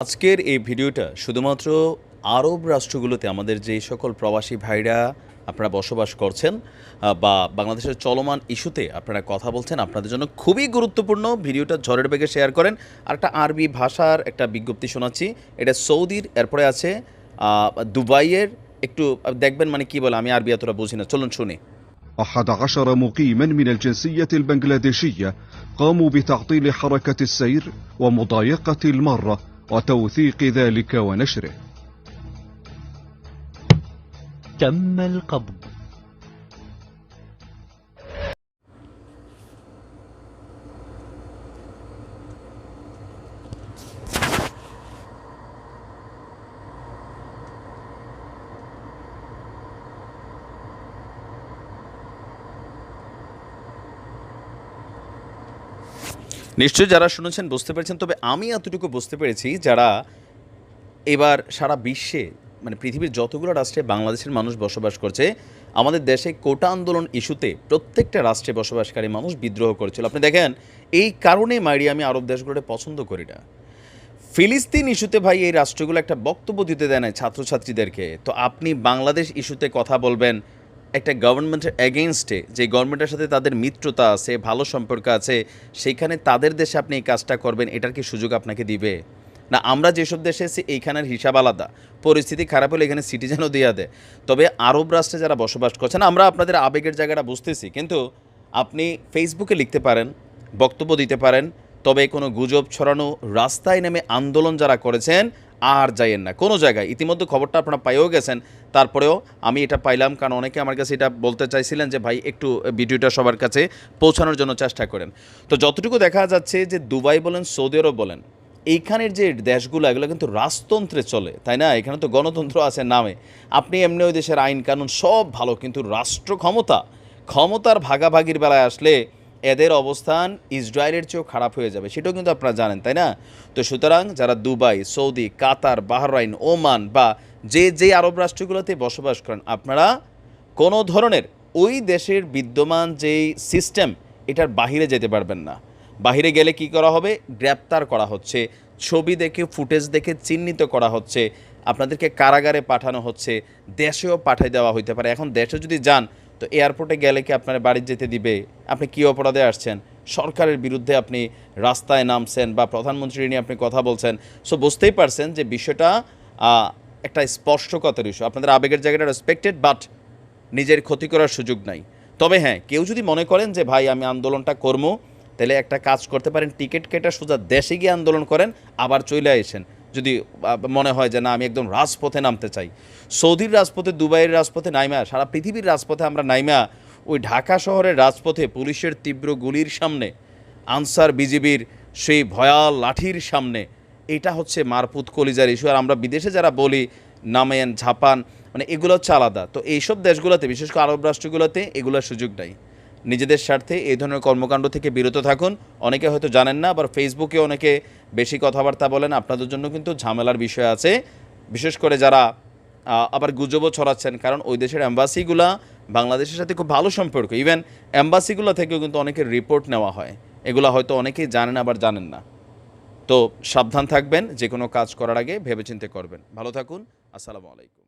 আজকের এই ভিডিওটা শুধুমাত্র আরব রাষ্ট্রগুলোতে আমাদের যে সকল প্রবাসী ভাইরা আপনারা বসবাস করছেন আহ, বা বাংলাদেশের চলমান ইস্যুতে আপনারা কথা বলছেন আপনাদের জন্য খুবই গুরুত্বপূর্ণ ভিডিওটা ঝড়ের বেগে শেয়ার করেন আর একটা আরবি ভাষার একটা বিজ্ঞপ্তি শোনাচ্ছি এটা সৌদির এরপরে আছে আহ, দুবাইয়ের একটু দেখবেন মানে কি বলে আমি আরবি এতটা বুঝি না চলুন শুনি أحد عشر مقيما من الجنسية البنغلاديشية قاموا بتعطيل حركة السير ومضايقة المارة وتوثيق ذلك ونشره. تم القبض. নিশ্চয়ই যারা শুনেছেন বুঝতে পেরেছেন, তবে আমি এতটুকু বুঝতে পেরেছি যারা এবার সারা বিশ্বে মানে পৃথিবীর যতগুলো রাষ্ট্রে বাংলাদেশের মানুষ বসবাস করছে, আমাদের দেশে কোটা আন্দোলন ইস্যুতে প্রত্যেকটা রাষ্ট্রে বসবাসকারী মানুষ বিদ্রোহ করেছিল। আপনি দেখেন, এই কারণে মাইরি আমি আরব দেশগুলোতে পছন্দ করি না। ফিলিস্তিন ইস্যুতে ভাই এই রাষ্ট্রগুলো একটা বক্তব্য দিতে দেয় না ছাত্রছাত্রীদেরকে। তো আপনি বাংলাদেশ ইস্যুতে কথা বলবেন একটা গভর্নমেন্টের এগেনস্টে যে গভর্নমেন্টের সাথে তাদের মিত্রতা আছে, ভালো সম্পর্ক আছে সেইখানে তাদের দেশে আপনি এই কাজটা করবেন, এটার কি সুযোগ আপনাকে দিবে? না, আমরা যেসব দেশে আছি, এইখানের হিসাব আলাদা। পরিস্থিতি খারাপ হলে এখানে সিটিজেনও দেওয়া দেয়। তবে আরব রাষ্ট্রে যারা বসবাস করছেন, আমরা আপনাদের আবেগের জায়গাটা বুঝতেছি, কিন্তু আপনি ফেসবুকে লিখতে পারেন, বক্তব্য দিতে পারেন, তবে কোনো গুজব ছড়ানো, রাস্তায় নেমে আন্দোলন যারা করেছেন আর যাইয়েন না। কোনো জায়গায়। ইতিমধ্যে খবরটা আপনারা পাইও গেছেন। তারপরেও আমি এটা পাইলাম কারণ অনেকে আমার কাছে এটা বলতে চাইছিলেন যে, ভাই, একটু ভিডিওটা সবার কাছে পৌঁছানোর জন্য চেষ্টা করেন। তো যতটুকু দেখা যাচ্ছে যে, দুবাই বলেন, সৌদি আরব বলেন, এইখানের যে দেশগুলো, এগুলো কিন্তু রাজতন্ত্রে চলে, তাই না? এখানে তো গণতন্ত্র আছে নামে। আপনি এমনি ওই দেশের আইন কানুন সব ভালো, কিন্তু রাষ্ট্র ক্ষমতা, ক্ষমতার ভাগাভাগির বেলায় আসলে এদের অবস্থান ইসরায়েলের চেয়েও খারাপ হয়ে যাবে, সেটাও কিন্তু আপনারা জানেন, তাই না? তো সুতরাং যারা Dubai, Saudi, Qatar, Bahrain, Oman বা যে যে আরব রাষ্ট্রগুলোতে বসবাস করেন, আপনারা কোনো ধরনের ওই দেশের বিদ্যমান যেই সিস্টেম, এটার বাহিরে যেতে পারবেন না। বাহিরে গেলে কি করা হবে? গ্রেপ্তার করা হচ্ছে, ছবি দেখে, ফুটেজ দেখে চিহ্নিত করা হচ্ছে, আপনাদেরকে কারাগারে পাঠানো হচ্ছে, দেশেও পাঠিয়ে দেওয়া হইতে পারে। এখন দেশে যদি যান তো এয়ারপোর্টে গেলে কি আপনার বাড়ি যেতে দিবে? আপনি কী অপরাধে আসছেন? সরকারের বিরুদ্ধে আপনি রাস্তায় নামছেন বা প্রধানমন্ত্রী নিয়ে আপনি কথা বলছেন। সো বুঝতেই পারছেন যে বিষয়টা একটা স্পর্শকতার ইস্যু আপনাদের আবেগের জায়গাটা রেসপেক্টেড বাট নিজের ক্ষতি করার সুযোগ নাই। তবে হ্যাঁ কেউ যদি মনে করেন যে, ভাই, আমি আন্দোলনটা করব, তাহলে একটা কাজ করতে পারেন, টিকিট কেটে সোজা দেশে গিয়ে আন্দোলন করেন, আবার চলে আসেন। যদি মনে হয় যে না, আমি একদম রাজপথে নামতে চাই। সৌদির রাজপথে, দুবাইয়ের রাজপথে নাইমা, সারা পৃথিবীর রাজপথে আমরা নাইমা, ওই ঢাকা শহরের রাজপথে পুলিশের তীব্র গুলির সামনে, আনসার বিজিবির সেই ভয়াল লাঠির সামনে, এটা হচ্ছে মারপুত কলিজার ইস্যু আর আমরা বিদেশে যারা বলি, নামেন, ঝাপান মানে এগুলো হচ্ছে আলাদা। তো এইসব দেশগুলোতে, বিশেষ করে আরব রাষ্ট্রগুলোতে, এগুলোর সুযোগ নাই। নিজেদের স্বার্থে এই ধরনের কর্মকাণ্ড থেকে বিরত থাকুন। অনেকে হয়তো জানেন না, আবার ফেসবুকে অনেকে বেশি কথাবার্তা বলেন। আপনাদের জন্য কিন্তু ঝামেলার বিষয় আছে। বিশেষ করে যারা আবার গুজবও ছড়াচ্ছেন, কারণ ওই দেশের অ্যাম্বাসিগুলা বাংলাদেশের সাথে খুব ভালো সম্পর্ক। ইভেন অ্যাম্বাসিগুলো থেকেও কিন্তু অনেকের রিপোর্ট নেওয়া হয়। এগুলো হয়তো অনেকেই জানেন, আবার জানেন না। তো সাবধান থাকবেন যে কোনো কাজ করার আগে ভেবেচিন্তে করবেন। ভালো থাকুন, আসসালামু আলাইকুম।